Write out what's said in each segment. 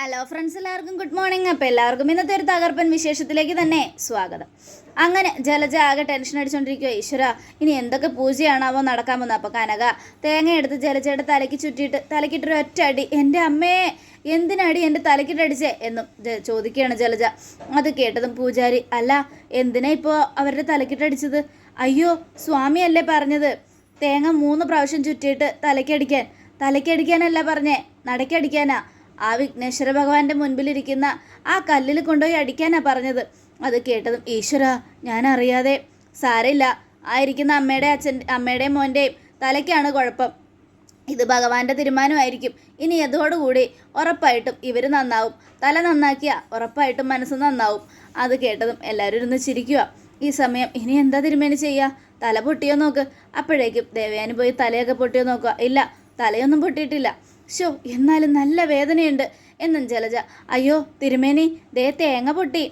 Hello friends എല്ലാവർക്കും good morning അപ്പോൾ എല്ലാവർക്കും ഇന്നത്തെ ഒരു തകർപ്പൻ വിശേഷത്തിലേക്ക് തന്നെ സ്വാഗതം. അങ്ങനെ ജലജ ആകെ ടെൻഷൻ അടിച്ചുകൊണ്ടിരിക്കുക ഈശ്വര ഇനി എന്തൊക്കെ പൂജയാണാവോ നടക്കാൻ പോകുന്നത് അപ്പോൾ കനക തേങ്ങയെടുത്ത് ജലജയുടെ തലയ്ക്ക് ചുറ്റിയിട്ട് തലക്കിട്ടൊരു ഒറ്റ അടി എന്റെ അമ്മയെ എന്തിനടി എന്റെ തലക്കിട്ടടിച്ചേ എന്നും ചോദിക്കുകയാണ് ജലജ. അത് കേട്ടതും പൂജാരി അല്ല എന്തിനാ ഇപ്പോൾ അവരുടെ തലക്കിട്ടടിച്ചത് അയ്യോ സ്വാമിയല്ലേ പറഞ്ഞത് തേങ്ങ മൂന്ന് പ്രാവശ്യം ചുറ്റിയിട്ട് തലയ്ക്കടിക്കാൻ തലയ്ക്കടിക്കാനല്ല പറഞ്ഞേ നടക്കടിക്കാനാ ആ വിഘ്നേശ്വര ഭഗവാന്റെ മുൻപിലിരിക്കുന്ന ആ കല്ലിൽ കൊണ്ടുപോയി അടിക്കാനാ പറഞ്ഞത്. അത് കേട്ടതും ഈശ്വര ഞാൻ അറിയാതെ സാരമില്ല. ആ ഇരിക്കുന്ന അമ്മയുടെ അച്ഛൻ അമ്മയുടെയും മോന്റെയും തലയ്ക്കാണ് കുഴപ്പം. ഇത് ഭഗവാന്റെ തീരുമാനമായിരിക്കും. ഇനി അതോടുകൂടി ഉറപ്പായിട്ടും ഇവർ നന്നാവും. തല നന്നാക്കിയ ഉറപ്പായിട്ടും മനസ്സ് നന്നാവും. അത് കേട്ടതും എല്ലാവരും ഇരുന്ന് ചിരിക്കുക ഈ സമയം ഇനി എന്താ തിരുമേനി ചെയ്യുക തല പൊട്ടിയോ നോക്ക്. അപ്പോഴേക്കും ദേവയാനി പോയി തലയൊക്കെ പൊട്ടിയോ നോക്കുക ഇല്ല തലയൊന്നും പൊട്ടിയിട്ടില്ല. ഷോ എന്നാലും നല്ല വേദനയുണ്ട് എന്നും ജലജ. അയ്യോ തിരുമേനി ദേ തേങ്ങ പൊട്ടി.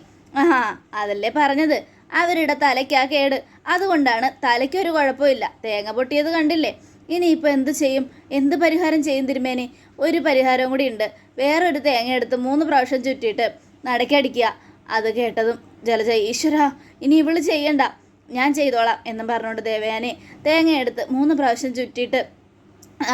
ആഹാ അതല്ലേ പറഞ്ഞത്. അവരുടെ തലയ്ക്കാ കേട്. അതുകൊണ്ടാണ് തലയ്ക്കൊരു കുഴപ്പമില്ല. തേങ്ങ പൊട്ടിയത് കണ്ടില്ലേ? ഇനിയിപ്പോൾ എന്ത് ചെയ്യും? എന്ത് പരിഹാരം ചെയ്യും തിരുമേനി? ഒരു പരിഹാരം കൂടി ഉണ്ട്. വേറൊരു തേങ്ങ എടുത്ത് മൂന്ന് പ്രാവശ്യം ചുറ്റിയിട്ട് നടക്കടിക്കുക അത് കേട്ടതും ജലജ ഈശ്വര ഇനി ഇവൾ ചെയ്യണ്ട. ഞാൻ ചെയ്തോളാം എന്നും പറഞ്ഞുകൊണ്ട് ദേവയാനെ തേങ്ങയെടുത്ത് മൂന്ന് പ്രാവശ്യം ചുറ്റിയിട്ട്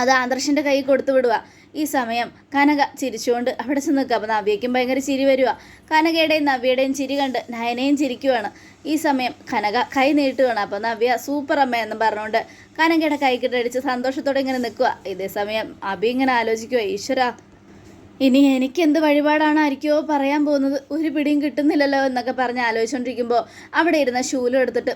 അത് ആദർശിന്റെ കൈ കൊടുത്തു വിടുക ഈ സമയം കനക ചിരിച്ചുകൊണ്ട് അവിടെ ചെന്ന് നിൽക്കുക. അപ്പോൾ നവ്യയ്ക്കും ഭയങ്കര ചിരി വരിക കനകയുടെയും നവ്യയുടെയും ചിരി കണ്ട് നയനയും ചിരിക്കുവാണ്. ഈ സമയം കനക കൈ നീട്ടുകയാണ് അപ്പോൾ നവ്യ സൂപ്പർ അമ്മ എന്ന് പറഞ്ഞുകൊണ്ട് കനകയുടെ കൈ കിട്ടടിച്ച് സന്തോഷത്തോടെ ഇങ്ങനെ നിൽക്കുക ഇതേ സമയം അഭി ഇങ്ങനെ ആലോചിക്കുക ഈശ്വര ഇനി എനിക്ക് എന്ത് വഴിപാടാണ് ആയിരിക്കുമോ പറയാൻ പോകുന്നത്? ഒരു പിടിയും കിട്ടുന്നില്ലല്ലോ എന്നൊക്കെ പറഞ്ഞ് ആലോചിച്ചുകൊണ്ടിരിക്കുമ്പോൾ അവിടെ ഇരുന്ന ശൂലം എടുത്തിട്ട്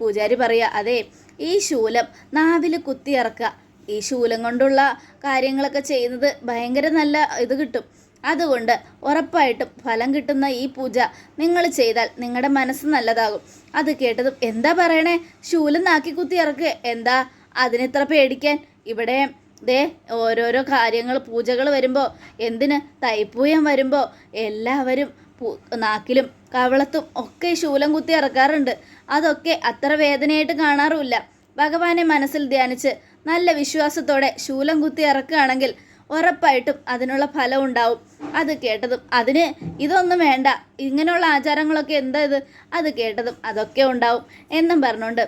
പൂജാരി പറയുക അതെ ഈ ശൂലം നാവിൽ കുത്തി ഇറക്കുക ഈ ശൂലം കൊണ്ടുള്ള കാര്യങ്ങളൊക്കെ ചെയ്യുന്നത് ഭയങ്കര നല്ല ഇത് കിട്ടും. അതുകൊണ്ട് ഉറപ്പായിട്ടും ഫലം കിട്ടുന്ന ഈ പൂജ നിങ്ങൾ ചെയ്താൽ നിങ്ങളുടെ മനസ്സ് നല്ലതാകും. അത് കേട്ടതും എന്താ പറയണേ? ശൂലം നാക്കി കുത്തി ഇറക്കുക എന്താ? അതിനെത്ര പേടിക്കാൻ? ഇവിടെ ദേ ഓരോരോ കാര്യങ്ങൾ പൂജകൾ വരുമ്പോൾ എന്തിന്? തൈപ്പൂയം വരുമ്പോൾ എല്ലാവരും നാക്കിലും കവളത്തും ഒക്കെ ശൂലം കുത്തി ഇറക്കാറുണ്ട്. അതൊക്കെ അത്ര വേദനയായിട്ട് കാണാറുമില്ല. ഭഗവാനെ മനസ്സിൽ ധ്യാനിച്ച് നല്ല വിശ്വാസത്തോടെ ശൂലം കുത്തി ഇറക്കുകയാണെങ്കിൽ ഉറപ്പായിട്ടും അതിനുള്ള ഫലം ഉണ്ടാവും. അത് കേട്ടതും അതിന് ഇതൊന്നും വേണ്ട ഇങ്ങനെയുള്ള ആചാരങ്ങളൊക്കെ എന്താ ഇത്? അത് കേട്ടതും അതൊക്കെ ഉണ്ടാവും എന്നും പറഞ്ഞുകൊണ്ട്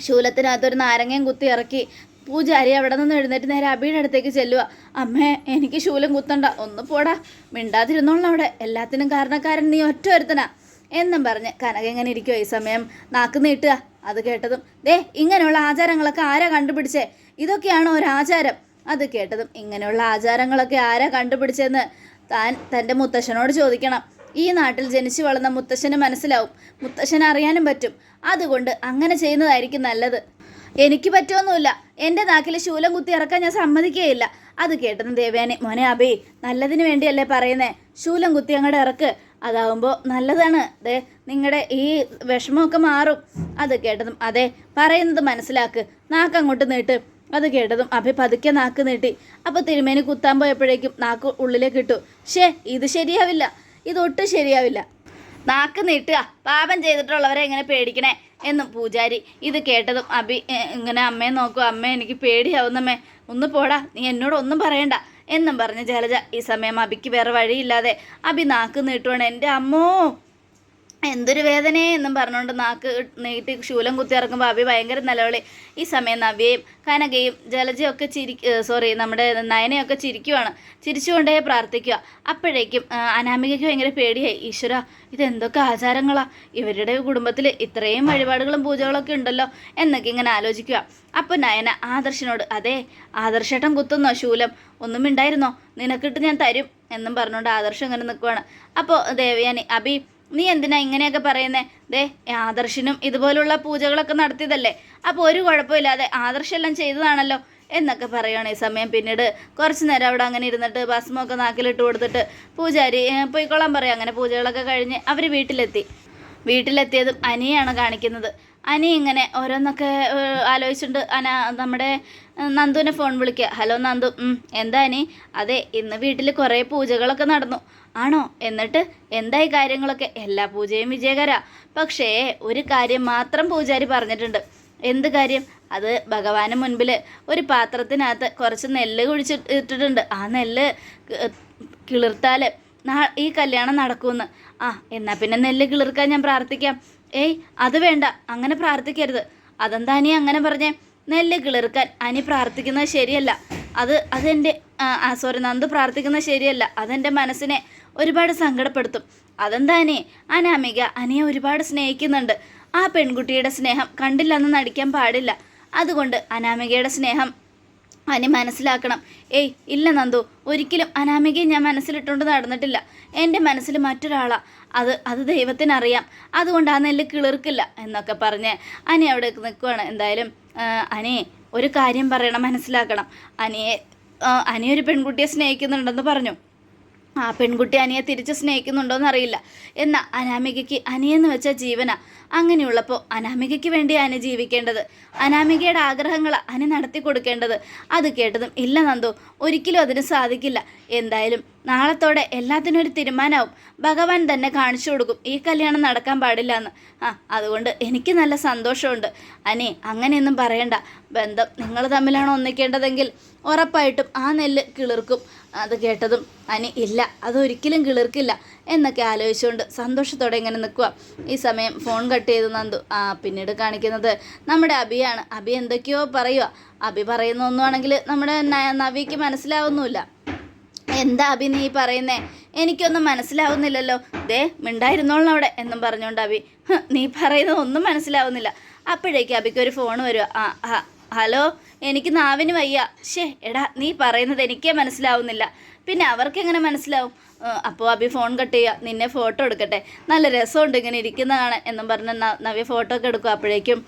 ശൂലത്തിനകത്തൊരു നാരങ്ങയും കുത്തി ഇറക്കി പൂജാരി അവിടെ നിന്ന് എഴുന്നേറ്റ് നേരെ അബിയുടെ അടുത്തേക്ക് ചെല്ലുക അമ്മേ എനിക്ക് ശൂലം കുത്തണ്ട ഒന്ന് പോടാ. മിണ്ടാതിരുന്നോളണം അവിടെ. എല്ലാത്തിനും കാരണക്കാരൻ നീ ഒറ്റ ഒരുത്തനാ. എന്നും പറഞ്ഞ് കനക എങ്ങനെ ഇരിക്കുമോ ഈ സമയം? നാക്ക് നീട്ടുക. അത് കേട്ടതും ദേ ഇങ്ങനെയുള്ള ആചാരങ്ങളൊക്കെ ആരാ കണ്ടുപിടിച്ചേ? ഇതൊക്കെയാണോ ആചാരം അത് കേട്ടതും ഇങ്ങനെയുള്ള ആചാരങ്ങളൊക്കെ ആരാ കണ്ടുപിടിച്ചെന്ന് താൻ തന്റെ മുത്തശ്ശനോട് ചോദിക്കണം. ഈ നാട്ടിൽ ജനിച്ചു വളർന്ന മുത്തശ്ശന് മനസ്സിലാവും. മുത്തശ്ശന് അറിയാനും പറ്റും. അതുകൊണ്ട് അങ്ങനെ ചെയ്യുന്നതായിരിക്കും നല്ലത്. എനിക്ക് പറ്റുമൊന്നുമില്ല എന്റെ നാക്കിൽ ശൂലം കുത്തി ഇറക്കാൻ ഞാൻ സമ്മതിക്കുകയില്ല. അത് കേട്ടതും ദേവയാനി മോനെ അബേ നല്ലതിന് വേണ്ടിയല്ലേ പറയുന്നേ? ശൂലം കുത്തി അങ്ങോട്ട് ഇറക്ക്. അതാവുമ്പോൾ നല്ലതാണ്. ദേ നിങ്ങളുടെ ഈ വിഷമമൊക്കെ മാറും. അത് കേട്ടതും അതെ പറയുന്നത് മനസ്സിലാക്ക്. നാക്ക് അങ്ങോട്ട് നീട്ട്. അത് കേട്ടതും അഭി പതുക്കെ നാക്ക് നീട്ടി. അപ്പോൾ തിരുമേനി കുത്താൻ പോയപ്പോഴേക്കും നാക്ക് ഉള്ളിലേക്ക് ഇട്ടു. ഷേ ഇത് ശരിയാവില്ല. ഇതൊട്ടും ശരിയാവില്ല. നാക്ക് നീട്ടുക. പാപം ചെയ്തിട്ടുള്ളവരെ എങ്ങനെ പേടിക്കണേ എന്നും പൂജാരി. ഇത് കേട്ടതും അഭി ഇങ്ങനെ അമ്മയെ നോക്കൂ. അമ്മ എനിക്ക് പേടിയാവുന്നമ്മേ. ഒന്ന് പോടാ. നീ എന്നോട് ഒന്നും പറയണ്ട. എന്നും പറഞ്ഞ് ജലജ ഈ സമയം അബിക്ക് വേറെ വഴിയില്ലാതെ അബി നാക്ക് നീട്ടുവാണ്. എന്റെ അമ്മോ! എന്തൊരു വേദനയെ എന്നും പറഞ്ഞുകൊണ്ട് നാക്ക് നീട്ടി ശൂലം കുത്തി ഇറക്കുമ്പോൾ അഭി ഭയങ്കര നിലവിളി. ഈ സമയം നവ്യയും കനകയും ജലജയൊക്കെ ചിരി സോറി നമ്മുടെ നയനയൊക്കെ ചിരിക്കുവാണ്. ചിരിച്ചുകൊണ്ടേ പ്രാർത്ഥിക്കുക. അപ്പോഴേക്കും അനാമികയ്ക്ക് ഭയങ്കര പേടിയായി. ഈശ്വര ഇതെന്തൊക്കെ ആചാരങ്ങളാണ് ഇവരുടെ കുടുംബത്തിൽ ഇത്രയും വഴിപാടുകളും പൂജകളൊക്കെ ഉണ്ടല്ലോ എന്നൊക്കെ ഇങ്ങനെ ആലോചിക്കുക. അപ്പോൾ നയന ആദർശനോട് അതെ ആദർശേട്ടൻ കുത്തുന്നോ ശൂലം? ഒന്നും ഉണ്ടായിരുന്നോ നിനക്കിട്ട് ഞാൻ തരും എന്നും പറഞ്ഞുകൊണ്ട് ആദർശം ഇങ്ങനെ നിൽക്കുവാണ് അപ്പോൾ ദേവയാനി അബി നീ എന്തിനാ ഇങ്ങനെയൊക്കെ പറയുന്നേ? ദേ ആദർശനും ഇതുപോലുള്ള പൂജകളൊക്കെ നടത്തിയതല്ലേ? അപ്പോൾ ഒരു കുഴപ്പമില്ലാതെ ആദർശെല്ലാം ചെയ്തതാണല്ലോ എന്നൊക്കെ പറയുകയാണ് ഈ സമയം. പിന്നീട് കുറച്ച് നേരം അവിടെ അങ്ങനെ ഇരുന്നിട്ട് ഭസ്മമൊക്കെ നാക്കിലിട്ട് കൊടുത്തിട്ട് പൂജാരി പോയിക്കോളാൻ പറയാം. അങ്ങനെ പൂജകളൊക്കെ കഴിഞ്ഞ് അവർ വീട്ടിലെത്തി. വീട്ടിലെത്തിയതും അനിയാണ് കാണിക്കുന്നത്. അനി ഇങ്ങനെ ഓരോന്നൊക്കെ ഏഹ്, അന നമ്മുടെ നന്ദുവിനെ ഫോൺ വിളിക്കുക ഹലോ നന്ദു. എന്താ അനി? അതെ ഇന്ന് വീട്ടിൽ കുറേ പൂജകളൊക്കെ നടന്നു. ആണോ? എന്നിട്ട് എന്തായി കാര്യങ്ങളൊക്കെ? എല്ലാ പൂജയും വിജയകര. പക്ഷേ ഒരു കാര്യം മാത്രം പൂജാരി പറഞ്ഞിട്ടുണ്ട്. എന്ത് കാര്യം? അത് ഭഗവാന് മുൻപിൽ ഒരു പാത്രത്തിനകത്ത് കുറച്ച് നെല്ല് കുഴിച്ചിട്ടിട്ടുണ്ട്. ആ നെല്ല് കിളിർത്താൽ ഈ കല്യാണം നടക്കുമെന്ന്. ആ എന്നാൽ പിന്നെ നെല്ല് കിളിർക്കാൻ ഞാൻ പ്രാർത്ഥിക്കാം. ഏയ് അത് വേണ്ട. അങ്ങനെ പ്രാർത്ഥിക്കരുത്. അതെന്താ അനി അങ്ങനെ പറഞ്ഞേ? നെല്ല് കിളിർക്കാൻ അനി പ്രാർത്ഥിക്കുന്നത് ശരിയല്ല. അത് അതെന്റെ സോറി നന്ദു പ്രാർത്ഥിക്കുന്നത് ശരിയല്ല. അതെന്റെ മനസ്സിനെ ഒരുപാട് സങ്കടപ്പെടുത്തും. അതെന്താ അനി അനാമിക അനിയെ ഒരുപാട് സ്നേഹിക്കുന്നുണ്ട്. ആ പെൺകുട്ടിയുടെ സ്നേഹം കണ്ടില്ലെന്ന് നടിക്കാൻ പാടില്ല. അതുകൊണ്ട് അനാമികയുടെ സ്നേഹം അനി മനസ്സിലാക്കണം. ഏയ് ഇല്ല നന്ദു ഒരിക്കലും അനാമികയെ ഞാൻ മനസ്സിലിട്ടുകൊണ്ട് നടന്നിട്ടില്ല. എന്റെ മനസ്സിൽ മറ്റൊരാളാ. അത് അത് ദൈവത്തിനറിയാം. അതുകൊണ്ട് ആ നെല്ല് കിളിർക്കില്ല എന്നൊക്കെ പറഞ്ഞ് അനി അവിടെ നിൽക്കുവാണ് എന്തായാലും അനി ഒരു കാര്യം പറയണം മനസ്സിലാക്കണം. അനിയെ അനിയൊരു പെൺകുട്ടിയെ സ്നേഹിക്കുന്നുണ്ടെന്ന് പറഞ്ഞു. ആ പെൺകുട്ടി അനിയെ തിരിച്ച് സ്നേഹിക്കുന്നുണ്ടോന്ന് അറിയില്ല എന്നാൽ അനാമികയ്ക്ക് അനിയെന്ന് വെച്ച ജീവന. അങ്ങനെയുള്ളപ്പോൾ അനാമികയ്ക്ക് വേണ്ടി അനി ജീവിക്കേണ്ടത്? അനാമികയുടെ ആഗ്രഹങ്ങൾ അനി നടത്തി കൊടുക്കേണ്ടത് അത് കേട്ടതും ഇല്ല നന്ദു. ഒരിക്കലും അതിന് സാധിക്കില്ല. എന്തായാലും നാളത്തോടെ എല്ലാത്തിനും ഒരു തീരുമാനമാവും. ഭഗവാൻ തന്നെ കാണിച്ചു കൊടുക്കും ഈ കല്യാണം നടക്കാൻ പാടില്ല എന്ന് ആ അതുകൊണ്ട് എനിക്ക് നല്ല സന്തോഷമുണ്ട്. അനി അങ്ങനെയൊന്നും പറയണ്ട. ബന്ധം നിങ്ങൾ തമ്മിലാണ് ഒന്നിക്കേണ്ടതെങ്കിൽ ഉറപ്പായിട്ടും ആ നെല്ല് കിളിർക്കും. അത് കേട്ടതും അനി ഇല്ല അതൊരിക്കലും കിളിർക്കില്ല എന്നൊക്കെ ആലോചിച്ചുകൊണ്ട് സന്തോഷത്തോടെ ഇങ്ങനെ നിൽക്കുക. ഈ സമയം ഫോൺ കട്ട് ചെയ്ത് നന്ദു. ആ പിന്നീട് കാണിക്കുന്നത് നമ്മുടെ അബിയാണ്. അബി എന്തൊക്കെയോ പറയുക അബി പറയുന്ന ഒന്നുമാണെങ്കിൽ നമ്മുടെ നവിക്ക് മനസ്സിലാവുന്നുമില്ല. എന്താ അബി നീ പറയുന്നേ? എനിക്കൊന്നും മനസ്സിലാവുന്നില്ലല്ലോ. ദേ മിണ്ടായിരുന്നോളണം അവിടെ എന്നും പറഞ്ഞുകൊണ്ട് അബി നീ പറയുന്നത് ഒന്നും മനസ്സിലാവുന്നില്ല. അപ്പോഴേക്കും അബിക്ക് ഒരു ഫോൺ വരിക ആ ആ, ഹലോ എനിക്ക് നാവിന് വയ്യ. ഷേ എടാ നീ പറയുന്നത് എനിക്കേ മനസ്സിലാവുന്നില്ല. പിന്നെ അവർക്ക് എങ്ങനെ മനസ്സിലാവും അപ്പോൾ അഭി ഫോൺ കട്ട് ചെയ്യുക നിന്നെ ഫോട്ടോ എടുക്കട്ടെ. നല്ല രസമുണ്ട് ഇങ്ങനെ ഇരിക്കുന്ന കാണാൻ എന്നും പറഞ്ഞ് നവ്യ ഫോട്ടോ ഒക്കെ എടുക്കും അപ്പോഴേക്കും.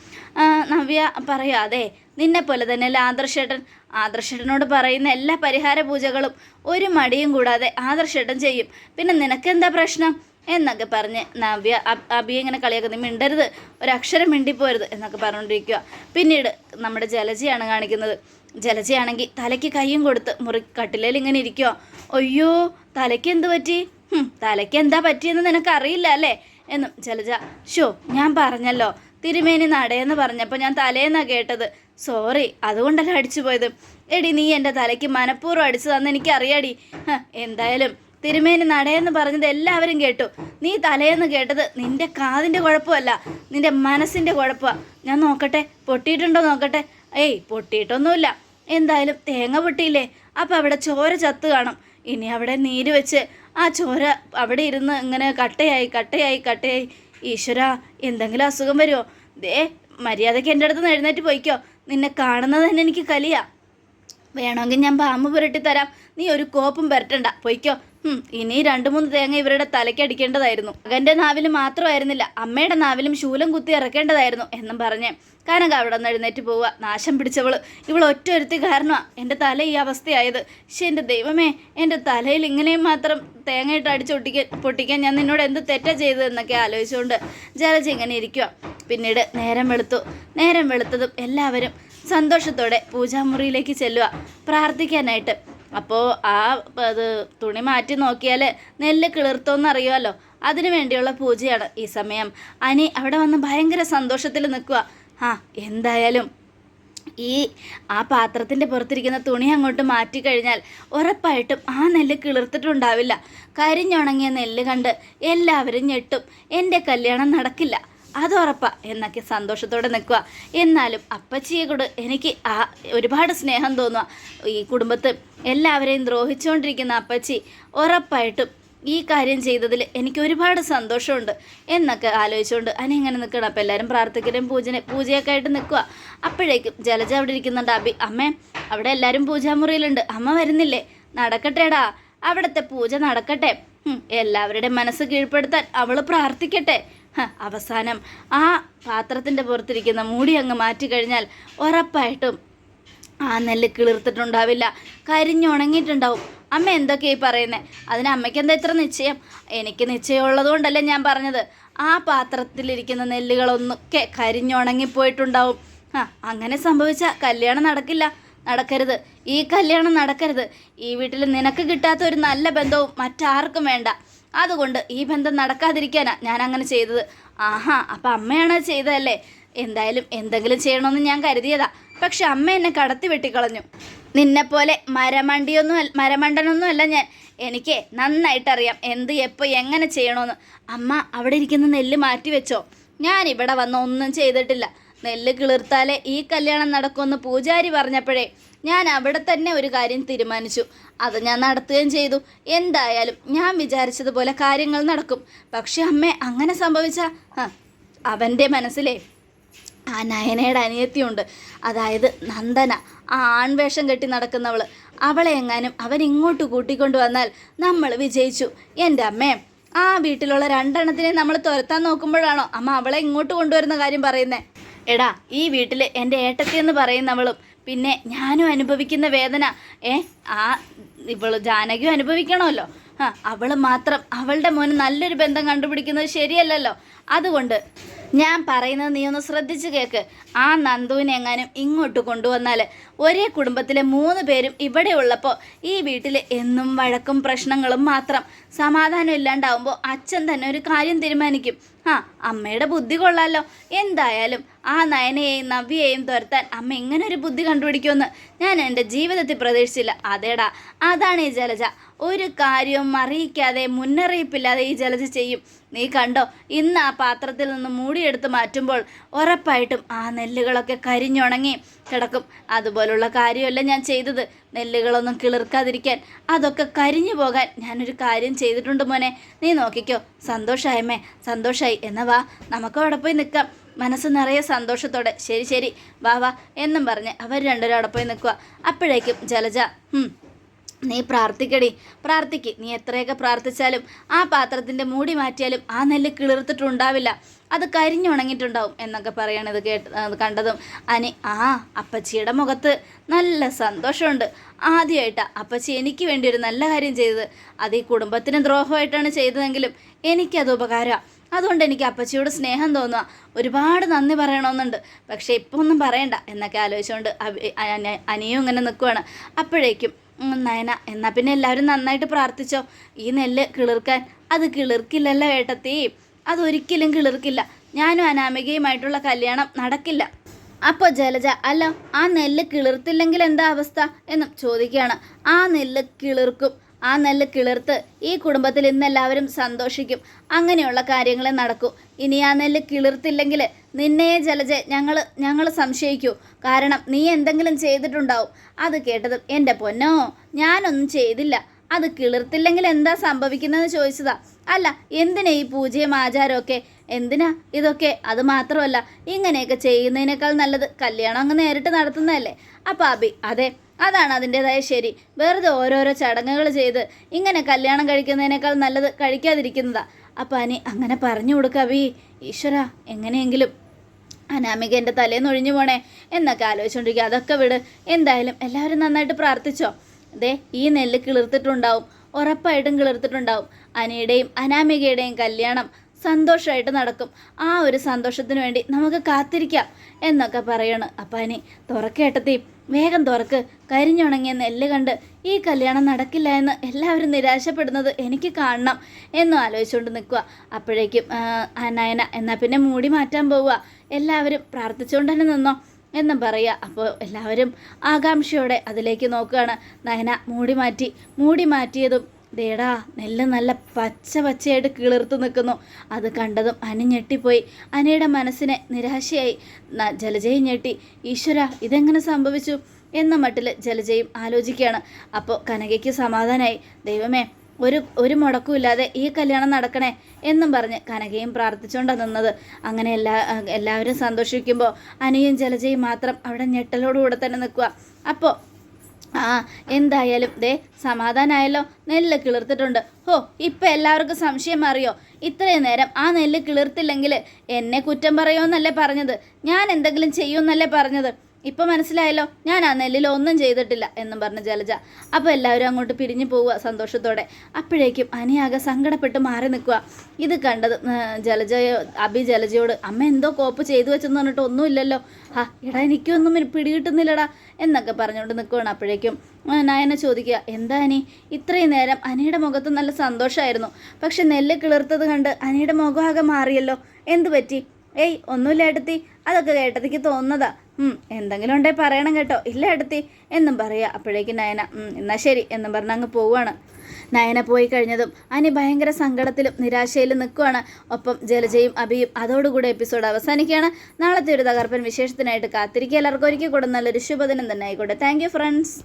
നവ്യ പറയുക അതെ നിന്നെ പോലെ തന്നെ അല്ല ആദർശേട്ടൻ? ആദർശേട്ടനോട് പറയുന്ന എല്ലാ പരിഹാര പൂജകളും ഒരു മടിയും കൂടാതെ ആദർശേട്ടൻ ചെയ്യും. പിന്നെ നിനക്കെന്താ പ്രശ്നം? എന്നൊക്കെ പറഞ്ഞ് നവ്യ അബി ഇങ്ങനെ കളിയാക്കുന്നത് "നീ മിണ്ടരുത്. ഒരക്ഷരം മിണ്ടിപ്പോരുത് എന്നൊക്കെ പറഞ്ഞുകൊണ്ടിരിക്കുക പിന്നീട് നമ്മുടെ ജലജയാണ് കാണിക്കുന്നത്. ജലജയാണെങ്കിൽ തലയ്ക്ക് കൈയും കൊടുത്ത് മുറി കട്ടിലേൽ ഇങ്ങനെ ഇരിക്കുക അയ്യോ തലയ്ക്ക് എന്ത് പറ്റി? തലയ്ക്ക് എന്താ പറ്റിയെന്ന് നിനക്ക് അറിയില്ല അല്ലേ? എന്നും ജലജ ഷോ ഞാൻ പറഞ്ഞല്ലോ. തിരുമേനി നടയെന്ന് പറഞ്ഞപ്പോൾ ഞാൻ തലേന്നാ കേട്ടത്. സോറി അതുകൊണ്ടല്ല അടിച്ചു പോയത് എടി നീ എന്റെ തലയ്ക്ക് മനഃപൂർവം അടിച്ചു തന്നെ എനിക്കറിയാടി എന്തായാലും തിരുമേനി നടയെന്ന് പറഞ്ഞത് എല്ലാവരും കേട്ടു. നീ തലേന്ന് കേട്ടത് നിന്റെ കാതിന്റെ കുഴപ്പമല്ല നിന്റെ മനസ്സിന്റെ കുഴപ്പമാണ് ഞാൻ നോക്കട്ടെ പൊട്ടിയിട്ടുണ്ടോ നോക്കട്ടെ? ഏയ് പൊട്ടിയിട്ടൊന്നുമില്ല. എന്തായാലും തേങ്ങ പൊട്ടിയില്ലേ? അപ്പം അവിടെ ചോര ചത്ത് കാണും. ഇനി അവിടെ നീര് വെച്ച് ആ ചോര അവിടെ ഇരുന്ന് ഇങ്ങനെ കട്ടയായി കട്ടയായി കട്ടയായി. ഈശ്വര എന്തെങ്കിലും അസുഖം വരുമോ ദേ മര്യാദയ്ക്ക് എന്റെ അടുത്ത് എഴുന്നേറ്റ് പോയിക്കോ. നിന്നെ കാണുന്നത് തന്നെ എനിക്ക് കലിയാ. വേണമെങ്കിൽ ഞാൻ പാമ്പ് പുരട്ടി തരാം. നീ ഒരു കോപ്പും പുരട്ടണ്ട. പൊയ്ക്കോ. ഇനി രണ്ടു മൂന്ന് തേങ്ങ ഇവരുടെ തലയ്ക്ക് അടിക്കേണ്ടതായിരുന്നു. മകന്റെ നാവിൽ മാത്രമായിരുന്നില്ല അമ്മയുടെ നാവിലും ശൂലം കുത്തി ഇറക്കേണ്ടതായിരുന്നു എന്നും പറഞ്ഞ് കനക അവിടെ നിന്ന് എഴുന്നേറ്റ് പോവുക. നാശം പിടിച്ചവൾ. ഇവൾ ഒറ്റ ഒരുത്തി കാരണമാണ് എന്റെ തല ഈ അവസ്ഥയായത്. പക്ഷെ എന്റെ ദൈവമേ എന്റെ തലയിൽ ഇങ്ങനെയും മാത്രം തേങ്ങയിട്ട് അടിച്ചൊട്ടിക്കാൻ പൊട്ടിക്കാൻ ഞാൻ നിന്നോട് എന്ത് തെറ്റാ ചെയ്തതെന്നൊക്കെ ആലോചിച്ചുകൊണ്ട് ജലജ ഇങ്ങനെ ഇരിക്കുക പിന്നീട് നേരം വെളുത്തു. നേരം വെളുത്തതും എല്ലാവരും സന്തോഷത്തോടെ പൂജാമുറിയിലേക്ക് ചെല്ലുക പ്രാർത്ഥിക്കാനായിട്ട് അപ്പോൾ ആ അത് തുണി മാറ്റി നോക്കിയാൽ നെല്ല് കിളിർത്തോന്ന് അറിയുമല്ലോ അതിനു വേണ്ടിയുള്ള പൂജയാണ് ഈ സമയം. അനി അവിടെ വന്ന് ഭയങ്കര സന്തോഷത്തിൽ നിൽക്കുക ആ എന്തായാലും ഈ ആ പാത്രത്തിന്റെ പുറത്തിരിക്കുന്ന തുണി അങ്ങോട്ട് മാറ്റിക്കഴിഞ്ഞാൽ ഉറപ്പായിട്ടും ആ നെല്ല് കിളിർത്തിട്ടുണ്ടാവില്ല. കരിഞ്ഞുണങ്ങിയ നെല്ല് കണ്ട് എല്ലാവരും ഞെട്ടും. എന്റെ കല്യാണം നടക്കില്ല. അത് ഉറപ്പാ എന്നൊക്കെ സന്തോഷത്തോടെ നിൽക്കുക എന്നാലും അപ്പച്ചിയെ കൂടെ എനിക്ക് ആ ഒരുപാട് സ്നേഹം തോന്നുക ഈ കുടുംബത്ത് എല്ലാവരെയും ദ്രോഹിച്ചുകൊണ്ടിരിക്കുന്ന അപ്പച്ചി ഉറപ്പായിട്ടും ഈ കാര്യം ചെയ്തതിൽ എനിക്ക് ഒരുപാട് സന്തോഷമുണ്ട്. എന്നൊക്കെ ആലോചിച്ചുകൊണ്ട് അനി ഇങ്ങനെ നിൽക്കണം അപ്പോൾ എല്ലാവരും പ്രാർത്ഥിക്കലും പൂജന പൂജയൊക്കെ ആയിട്ട് നിൽക്കുക അപ്പോഴേക്കും ജലജ അവിടെ ഇരിക്കുന്നുണ്ട്. അബി അമ്മേ അവിടെ എല്ലാവരും പൂജാമുറിയിലുണ്ട്. അമ്മ വരുന്നില്ലേ? നടക്കട്ടെടാ. അവിടുത്തെ പൂജ നടക്കട്ടെ. എല്ലാവരുടെയും മനസ്സ് കീഴ്പ്പെടുത്താൻ അവൾ പ്രാർത്ഥിക്കട്ടെ. അവസാനം ആ പാത്രത്തിന്റെ പുറത്തിരിക്കുന്ന മൂടി അങ്ങ് മാറ്റി കഴിഞ്ഞാൽ ഉറപ്പായിട്ടും ആ നെല്ല് കിളിർത്തിട്ടുണ്ടാവില്ല. കരിഞ്ഞുണങ്ങിയിട്ടുണ്ടാവും അമ്മ എന്തൊക്കെയായി പറയുന്നത് അതിന് അമ്മയ്ക്ക് എന്താ ഇത്ര നിശ്ചയം? എനിക്ക് നിശ്ചയമുള്ളത് കൊണ്ടല്ലേ ഞാൻ പറഞ്ഞത്. ആ പാത്രത്തിലിരിക്കുന്ന നെല്ലുകളൊന്നൊക്കെ കരിഞ്ഞുണങ്ങിപ്പോയിട്ടുണ്ടാവും ആ അങ്ങനെ സംഭവിച്ചാൽ കല്യാണം നടക്കില്ല. നടക്കരുത്. ഈ കല്യാണം നടക്കരുത്. ഈ വീട്ടിൽ നിനക്ക് കിട്ടാത്ത ഒരു നല്ല ബന്ധവും മറ്റാർക്കും വേണ്ട. അതുകൊണ്ട് ഈ ബന്ധം നടക്കാതിരിക്കാനാ ഞാൻ അങ്ങനെ ചെയ്തത്. ആഹാ അപ്പം അമ്മയാണ് ചെയ്തതല്ലേ? എന്തായാലും എന്തെങ്കിലും ചെയ്യണമെന്ന് ഞാൻ കരുതിയതാ. പക്ഷെ അമ്മ എന്നെ കടത്തി വെട്ടിക്കളഞ്ഞു. നിന്നെപ്പോലെ മരമണ്ടിയൊന്നും അല്ല മരമണ്ടനൊന്നും അല്ല ഞാൻ. എനിക്ക് നന്നായിട്ടറിയാം എന്ത് എപ്പോൾ എങ്ങനെ ചെയ്യണമെന്ന് അമ്മ അവിടെ ഇരിക്കുന്ന നെല്ല് മാറ്റി വെച്ചോ. ഞാൻ ഇവിടെ വന്ന് ഒന്നും ചെയ്തിട്ടില്ല. നെല്ല് കിളിർത്താലേ ഈ കല്യാണം നടക്കുമെന്ന് പൂജാരി പറഞ്ഞപ്പോഴേ ഞാൻ അവിടെ തന്നെ ഒരു കാര്യം തീരുമാനിച്ചു. അത് ഞാൻ നടത്തുകയും ചെയ്തു. എന്തായാലും ഞാൻ വിചാരിച്ചതുപോലെ കാര്യങ്ങൾ നടക്കും. പക്ഷെ അമ്മ അങ്ങനെ സംഭവിച്ച അവന്റെ മനസ്സിലെ ആ നയനയുടെ അനിയത്തിയുണ്ട്. അതായത് നന്ദന ആ ആൺവേഷം കെട്ടി നടക്കുന്നവൾ അവളെ എങ്ങാനും അവൻ ഇങ്ങോട്ട് കൂട്ടിക്കൊണ്ടു വന്നാൽ നമ്മൾ വിജയിച്ചു. എന്റെ അമ്മേ ആ വീട്ടിലുള്ള രണ്ടെണ്ണത്തിനെ നമ്മൾ തുരത്താൻ നോക്കുമ്പോഴാണോ അമ്മ അവളെ ഇങ്ങോട്ട് കൊണ്ടുവരുന്ന കാര്യം പറയുന്നേ? എടാ ഈ വീട്ടിൽ എന്റെ ഏട്ടത്തി എന്ന് പറയുന്നവളും പിന്നെ ഞാനും അനുഭവിക്കുന്ന വേദന. ഏ ആ ഇവൾ ജാനകിയും അനുഭവിക്കണമല്ലോ. ആ അവൾ മാത്രം അവളുടെ മോന് നല്ലൊരു ബന്ധം കണ്ടുപിടിക്കുന്നത് ശരിയല്ലല്ലോ. അതുകൊണ്ട് ഞാൻ പറയുന്നത് നീ ഒന്ന് ശ്രദ്ധിച്ച് കേൾക്ക് ആ നന്ദുവിനെ എങ്ങാനും ഇങ്ങോട്ട് കൊണ്ടുവന്നാൽ ഒരേ കുടുംബത്തിലെ മൂന്ന് പേരും ഇവിടെ ഉള്ളപ്പോൾ ഈ വീട്ടിൽ എന്നും വഴക്കും പ്രശ്നങ്ങളും മാത്രം. സമാധാനം ഇല്ലാണ്ടാവുമ്പോൾ അച്ഛൻ തന്നെ ഒരു കാര്യം തീരുമാനിക്കും. ആ അമ്മയുടെ ബുദ്ധി കൊള്ളാലോ. എന്തായാലും ആ നയനയെയും നവ്യയെയും തുരത്താൻ അമ്മ എങ്ങനെ ഒരു ബുദ്ധി കണ്ടുപിടിക്കുമെന്ന് ഞാൻ എന്റെ ജീവിതത്തിൽ പ്രതീക്ഷിച്ചില്ല. അതേടാ അതാണ് ഈ ജലജ. ഒരു കാര്യവും അറിയിക്കാതെ മുന്നറിയിപ്പില്ലാതെ ഈ ജലജ ചെയ്യും. നീ കണ്ടോ? ഇന്ന് ആ പാത്രത്തിൽ നിന്ന് മൂടിയെടുത്ത് മാറ്റുമ്പോൾ ഉറപ്പായിട്ടും ആ നെല്ലുകളൊക്കെ കരിഞ്ഞുണങ്ങി കിടക്കും. അതുപോലുള്ള കാര്യമല്ല ഞാൻ ചെയ്തത്. നെല്ലുകളൊന്നും കിളിർക്കാതിരിക്കാൻ. അതൊക്കെ കരിഞ്ഞു പോകാൻ ഞാനൊരു കാര്യം ചെയ്തിട്ടുണ്ട് മോനെ. നീ നോക്കിക്കോ. സന്തോഷായമ്മേ സന്തോഷായി. എന്നാ വാ നമുക്ക് അവിടെ പോയി നിൽക്കാം മനസ്സ് നിറയെ സന്തോഷത്തോടെ. ശരി ശരി. വാ വാ. എന്നും പറഞ്ഞ് അവർ രണ്ടുപേരും അവിടെ പോയി നിൽക്കുക. അപ്പോഴേക്കും ജലജ "ഹും, നീ പ്രാർത്ഥിക്കടി. പ്രാർത്ഥിക്ക്. നീ എത്രയൊക്കെ പ്രാർത്ഥിച്ചാലും ആ പാത്രത്തിന്റെ മൂടി മാറ്റിയാലും ആ നെല്ല് കിളിർത്തിട്ടുണ്ടാവില്ല. അത് കരിഞ്ഞുണങ്ങിയിട്ടുണ്ടാവും എന്നൊക്കെ പറയണത് കേട്ട് കണ്ടതും. അനി ആ അപ്പച്ചിയുടെ മുഖത്ത് നല്ല സന്തോഷമുണ്ട്. ആദ്യമായിട്ടാണ് അപ്പച്ചി എനിക്ക് വേണ്ടി ഒരു നല്ല കാര്യം ചെയ്തത്. അത് ഈ കുടുംബത്തിന് ദ്രോഹമായിട്ടാണ് ചെയ്തതെങ്കിലും എനിക്കത് ഉപകാരമാണ് അതുകൊണ്ട് എനിക്ക് അപ്പച്ചിയോട് സ്നേഹം തോന്നുക ഒരുപാട് നന്ദി പറയണമെന്നുണ്ട്. പക്ഷേ ഇപ്പോൾ ഒന്നും പറയണ്ട എന്നൊക്കെ ആലോചിച്ചുകൊണ്ട് അനിയും ഇങ്ങനെ നിൽക്കുവാണ് അപ്പോഴേക്കും നയന എന്നാൽ പിന്നെ എല്ലാവരും നന്നായിട്ട് പ്രാർത്ഥിച്ചോ? ഈ നെല്ല് കിളിർക്കാൻ. അത് കിളിർക്കില്ലല്ലോ ഏട്ടത്തി. അതൊരിക്കലും കിളിർക്കില്ല. ഞാനും അനാമികയുമായിട്ടുള്ള കല്യാണം നടക്കില്ല. അപ്പോൾ ജലജ അല്ല ആ നെല്ല് കിളിർത്തില്ലെങ്കിൽ എന്താ അവസ്ഥ? എന്നും ചോദിക്കുകയാണ്. ആ നെല്ല് കിളിർക്കും. ആ നെല്ല് കിളിർത്ത് ഈ കുടുംബത്തിൽ ഇന്നെല്ലാവരും സന്തോഷിക്കും. അങ്ങനെയുള്ള കാര്യങ്ങൾ നടക്കൂ. ഇനി ആ നെല്ല് കിളിർത്തില്ലെങ്കിൽ നിന്നെയെ ജലജ ഞങ്ങൾ ഞങ്ങൾ സംശയിക്കൂ. കാരണം നീ എന്തെങ്കിലും ചെയ്തിട്ടുണ്ടാവും. അത് കേട്ടതും എന്റെ പൊന്നോ ഞാനൊന്നും ചെയ്തില്ല. അത് കിളിർത്തില്ലെങ്കിൽ എന്താ സംഭവിക്കുന്നതെന്ന് ചോദിച്ചതാ. അല്ല എന്തിനാ ഈ പൂജയും ആചാരമൊക്കെ എന്തിനാ? ഇതൊക്കെ? അത് മാത്രമല്ല ഇങ്ങനെയൊക്കെ ചെയ്യുന്നതിനേക്കാൾ നല്ലത് കല്യാണം അങ്ങ് നേരിട്ട് നടത്തുന്നതല്ലേ? അപ്പം അബി അതെ. അതാണ് അതിന്റെതായ ശരി. വെറുതെ ഓരോരോ ചടങ്ങുകൾ ചെയ്ത് ഇങ്ങനെ കല്യാണം കഴിക്കുന്നതിനേക്കാൾ നല്ലത് കഴിക്കാതിരിക്കുന്നതാ. അപ്പം അനി അങ്ങനെ പറഞ്ഞു കൊടുക്ക അബി. ഈശ്വര എങ്ങനെയെങ്കിലും. അനാമിക എന്റെ തലേന്ന് ഒഴിഞ്ഞു പോണേ. എന്നൊക്കെ ആലോചിച്ചുകൊണ്ടിരിക്കുക അതൊക്കെ വിട്. എന്തായാലും എല്ലാവരും നന്നായിട്ട് പ്രാർത്ഥിച്ചോ? ദേ ഈ നെല്ല് കിളിർത്തിട്ടുണ്ടാവും. ഉറപ്പായിട്ടും കിളിർത്തിട്ടുണ്ടാവും. അനിയുടെയും അനാമികയുടെയും കല്യാണം സന്തോഷമായിട്ട് നടക്കും. ആ ഒരു സന്തോഷത്തിന് വേണ്ടി നമുക്ക് കാത്തിരിക്കാം എന്നൊക്കെ പറയണം. അപ്പം അനി തുറക്കേട്ടത്തി. വേഗം തുറക്ക്. കരിഞ്ഞുണങ്ങിയ നെല്ല് കണ്ട് ഈ കല്യാണം നടക്കില്ല എന്ന് എല്ലാവരും നിരാശപ്പെടുന്നത് എനിക്ക് കാണണം എന്നും ആലോചിച്ചുകൊണ്ട് നിൽക്കുക. അപ്പോഴേക്കും അനായന എന്നാൽ പിന്നെ മൂടി മാറ്റാൻ പോവുക. എല്ലാവരും പ്രാർത്ഥിച്ചുകൊണ്ട് തന്നെ നിന്നോ എന്നും പറയുക. അപ്പോൾ എല്ലാവരും ആകാംക്ഷയോടെ അതിലേക്ക് നോക്കുകയാണ്. നയന മൂടി മാറ്റി മൂടി മാറ്റിയതും ദേടാ നെല്ല് നല്ല പച്ച പച്ചയായിട്ട് കിളിർത്ത് നിൽക്കുന്നു. അത് കണ്ടതും അനി ഞെട്ടിപ്പോയി. അനിയുടെ മനസ്സിനെ നിരാശയായി. ജലജയും ഞെട്ടി. ഈശ്വര ഇതെങ്ങനെ സംഭവിച്ചു? എന്ന മട്ടിൽ ജലജയും ആലോചിക്കുകയാണ്. അപ്പോൾ കനകയ്ക്ക് സമാധാനമായി ദൈവമേ ഒരു ഒരു മുടക്കുമില്ലാതെ ഈ കല്യാണം നടക്കണേ എന്നും പറഞ്ഞ് കനകയും പ്രാർത്ഥിച്ചുകൊണ്ടാണ് നിന്നത്. അങ്ങനെ എല്ലാ എല്ലാവരും സന്തോഷിക്കുമ്പോൾ അനിയും ജലജയും മാത്രം അവിടെ ഞെട്ടലോടുകൂടെ തന്നെ നിൽക്കുക അപ്പോൾ ആ എന്തായാലും ദേ സമാധാനമായല്ലോ നെല്ല് കിളിർത്തിട്ടുണ്ട്. ഹോ ഇപ്പം എല്ലാവർക്കും സംശയം അറിയോ? ഇത്രയും നേരം ആ നെല്ല് കിളിർത്തില്ലെങ്കിൽ എന്നെ കുറ്റം പറയുമെന്നല്ലേ പറഞ്ഞത്? ഞാൻ എന്തെങ്കിലും ചെയ്യുമെന്നല്ലേ പറഞ്ഞത്? ഇപ്പം മനസ്സിലായല്ലോ ഞാൻ ആ നെല്ലിൽ ഒന്നും ചെയ്തിട്ടില്ല എന്നും പറഞ്ഞ് ജലജ. അപ്പോൾ എല്ലാവരും അങ്ങോട്ട് പിരിഞ്ഞു പോവുക സന്തോഷത്തോടെ. അപ്പോഴേക്കും അനിയാകെ സങ്കടപ്പെട്ട് മാറി നിൽക്കുക. ഇത് കണ്ടത് ജലജയോ അഭി ജലജയോട് അമ്മ എന്തോ കോപ്പ് ചെയ്തു വെച്ചെന്ന് പറഞ്ഞിട്ട് ഒന്നുമില്ലല്ലോ. ആ എടാ എനിക്കൊന്നും പിടികിട്ടുന്നില്ലടാ എന്നൊക്കെ പറഞ്ഞുകൊണ്ട് നിൽക്കുകയാണ് അപ്പോഴേക്കും നയനെ ചോദിക്കുക എന്താ അനി? ഇത്രയും നേരം അനിയുടെ മുഖത്ത് നല്ല സന്തോഷമായിരുന്നു പക്ഷെ നെല്ല് കിളിർത്തത് കണ്ട് അനിയുടെ മുഖമാകെ മാറിയല്ലോ. എന്തു പറ്റി? ഏയ് ഒന്നുമില്ല ഏട്ടത്തി. അതൊക്കെ ഏട്ടത്തിക്ക് തോന്നുന്നതാ എന്തെങ്കിലും ഉണ്ടേ പറയണം കേട്ടോ. ഇല്ല എടുത്തി. എന്നും പറയാ അപ്പോഴേക്കും നയന "ഉം, എന്നാ ശരി എന്നും പറഞ്ഞ് അങ്ങ് പോവുകയാണ്. നയന പോയി കഴിഞ്ഞതും അനി ഭയങ്കര സങ്കടത്തിലും നിരാശയിലും നിൽക്കുവാണ്. ഒപ്പം ജലജയും അഭിയും അതോടുകൂടി എപ്പിസോഡ് അവസാനിക്കുകയാണ്. നാളത്തെ ഒരു തകർപ്പൻ വിശേഷത്തിനായിട്ട് കാത്തിരിക്കുക. എല്ലാവർക്കും ഒരിക്കൽ കൂടെ നല്ലൊരു ശുഭദിനം തന്നെ ആയിക്കോട്ടെ. Thank friends